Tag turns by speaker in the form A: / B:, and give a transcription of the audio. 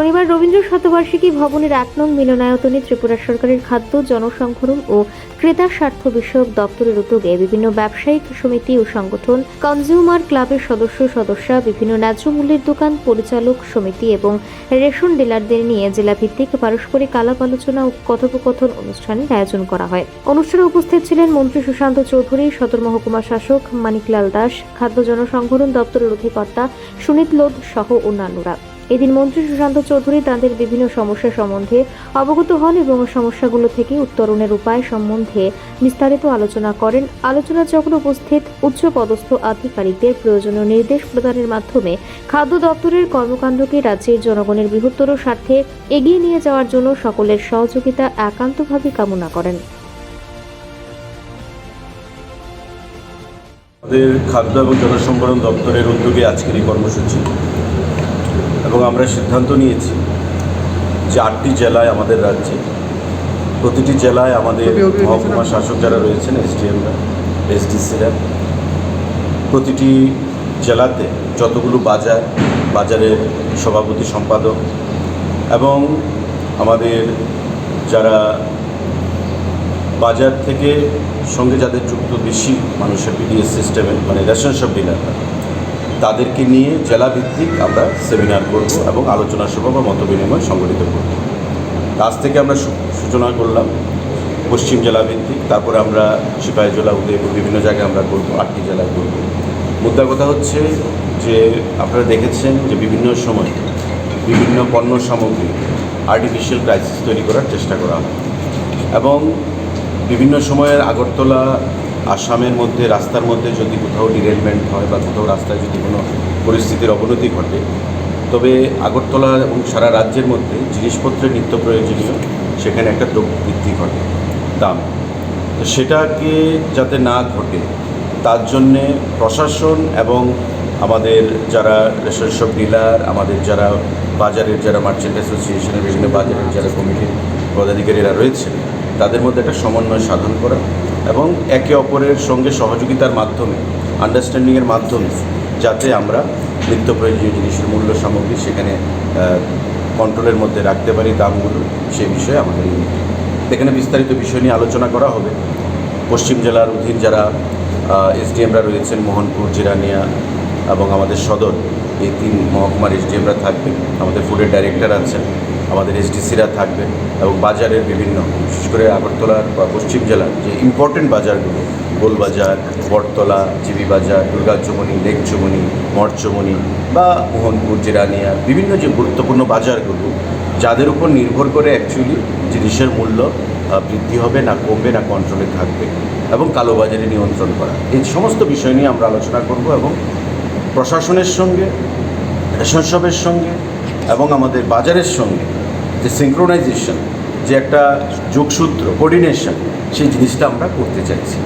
A: শনিবার রবীন্দ্র শতবার্ষিকী ভবনের এক নং মিলনায়তনে ত্রিপুরা সরকারের খাদ্য জনসংহরণ ও ক্রেতা স্বার্থ বিষয়ক দপ্তরের উদ্যোগে বিভিন্ন ব্যবসায়িক সমিতি ও সংগঠন কনজিউমার ক্লাবের সদস্য সদস্যরা বিভিন্ন ন্যায্য মূল্যের দোকান পরিচালক সমিতি এবং রেশন ডিলারদের নিয়ে জেলাভিত্তিক পারস্পরিক আলাপ আলোচনা ও কথোপকথন অনুষ্ঠানের আয়োজন করা হয়। অনুষ্ঠানে উপস্থিত ছিলেন মন্ত্রী সুশান্ত চৌধুরী, সদর মহকুমা শাসক মানিকলাল দাস, খাদ্য জনসংহরণ দপ্তরের অধিকর্তা সুনীত লোধ সহ অন্যান্যরা। এদিন মন্ত্রী সুশান্ত চৌধুরী তাদের বিভিন্ন সমস্যা সম্বন্ধে অবগত হন এবং সমস্যাগুলো থেকে উত্তরণের উপায় সম্বন্ধে বিস্তারিত আলোচনা করেন। আলোচনা চক্র উপস্থিত উচ্চ পদস্থ আধিকারিকদের প্রয়োজনীয় নির্দেশ প্রদানের মাধ্যমে খাদ্য দপ্তরের কর্মকাণ্ডকে রাজ্যের জনগণের বৃহত্তর স্বার্থে এগিয়ে নিয়ে যাওয়ার জন্য সকলের সহযোগিতা একান্তভাবে কামনা করেন।
B: আমাদের খাদ্য এবং জনসম্ভরণ দপ্তরের উদ্যোগে আজকের এই কর্মসূচি। এবং আমরা সিদ্ধান্ত নিয়েছি যে আটটি জেলায় আমাদের রাজ্যে প্রতিটি জেলায় আমাদের মহকুমা শাসক যারা রয়েছেন এসডিএমরা এসডিসিরা প্রতিটি জেলাতে যতগুলো বাজার বাজারের সভাপতি সম্পাদক এবং আমাদের যারা বাজার থেকে সঙ্গে যাদের যুক্ত বেশি মানুষের বিডিএস সিস্টেমে মানে রেশন শপ ডিলাররা তাদেরকে নিয়ে জেলাভিত্তিক আমরা সেমিনার করব এবং আলোচনা সভা বা মত বিনিময় সংগঠিত করব। আজ থেকে আমরা সূচনা করলাম, পশ্চিম জেলা ভিত্তিক তারপরে আমরা সিপাহী জেলা, উদয়পুর বিভিন্ন জায়গায় আমরা করব, আটটি জেলায় করব। মুদ্রা কথা হচ্ছে যে আপনারা দেখেছেন যে বিভিন্ন সময় বিভিন্ন পণ্য সামগ্রী আর্টিফিশিয়াল ক্রাইসিস তৈরি করার চেষ্টা করা এবং বিভিন্ন সময়ের আগরতলা আসামের মধ্যে, রাস্তার মধ্যে যদি কোথাও ডিরেলমেন্ট হয় বা কোথাও রাস্তায় যদি কোনো পরিস্থিতির অবনতি ঘটে, তবে আগরতলা এবং সারা রাজ্যের মধ্যে জিনিসপত্রের নিত্য প্রয়োজনীয় সেখানে একটা দ্রব্য বৃদ্ধি ঘটে দাম। তো সেটাকে যাতে না ঘটে, তার জন্যে প্রশাসন এবং আমাদের যারা রেশন ডিলার, আমাদের যারা বাজারের যারা মার্চেন্ট অ্যাসোসিয়েশনের বিভিন্ন বাজারের যারা কমিটির পদাধিকারীরা রয়েছে তাদের মধ্যে একটা সমন্বয় সাধন করা এবং একে অপরের সঙ্গে সহযোগিতার মাধ্যমে আন্ডারস্ট্যান্ডিংয়ের মাধ্যমে, যাতে আমরা নিত্য প্রয়োজনীয় জিনিসের মূল্য সামগ্রী সেখানে কন্ট্রোলের মধ্যে রাখতে পারি দামগুলো, সে বিষয়ে আমাদের এখানে বিস্তারিত বিষয় নিয়ে আলোচনা করা হবে। পশ্চিম জেলার অধীন যারা এসডিএমরা রয়েছেন, মোহনপুর জিরানিয়া এবং আমাদের সদর, এই তিন মহকুমার এসডিএমরা থাকবেন। আমাদের ফুডের ডাইরেক্টর আছেন। আমাদের এসডিসিরা থাকবেন এবং বাজারের বিভিন্ন, বিশেষ করে আগরতলার বা পশ্চিম জেলার যে ইম্পর্টেন্ট বাজারগুলো, গোলবাজার, বটতলা, জিবি বাজার দুর্গাচমনি লেকচমনি মঠচমনি বা মোহনপুর, জিরানিয়া, বিভিন্ন যে গুরুত্বপূর্ণ বাজারগুলো, যাদের উপর নির্ভর করে অ্যাকচুয়ালি জিনিসের মূল্য বৃদ্ধি হবে না কমবে না কন্ট্রোলে থাকবে এবং কালোবাজারে নিয়ন্ত্রণ করা। এই সমস্ত বিষয় নিয়ে আমরা আলোচনা করব এবং প্রশাসনের সঙ্গে, রেশন শপের সঙ্গে এবং আমাদের বাজারের সঙ্গে যে সিঙ্ক্রোনাইজেশন যে একটা যোগসূত্র কোর্ডিনেশন সেই জিনিসটা আমরা করতে চাইছি।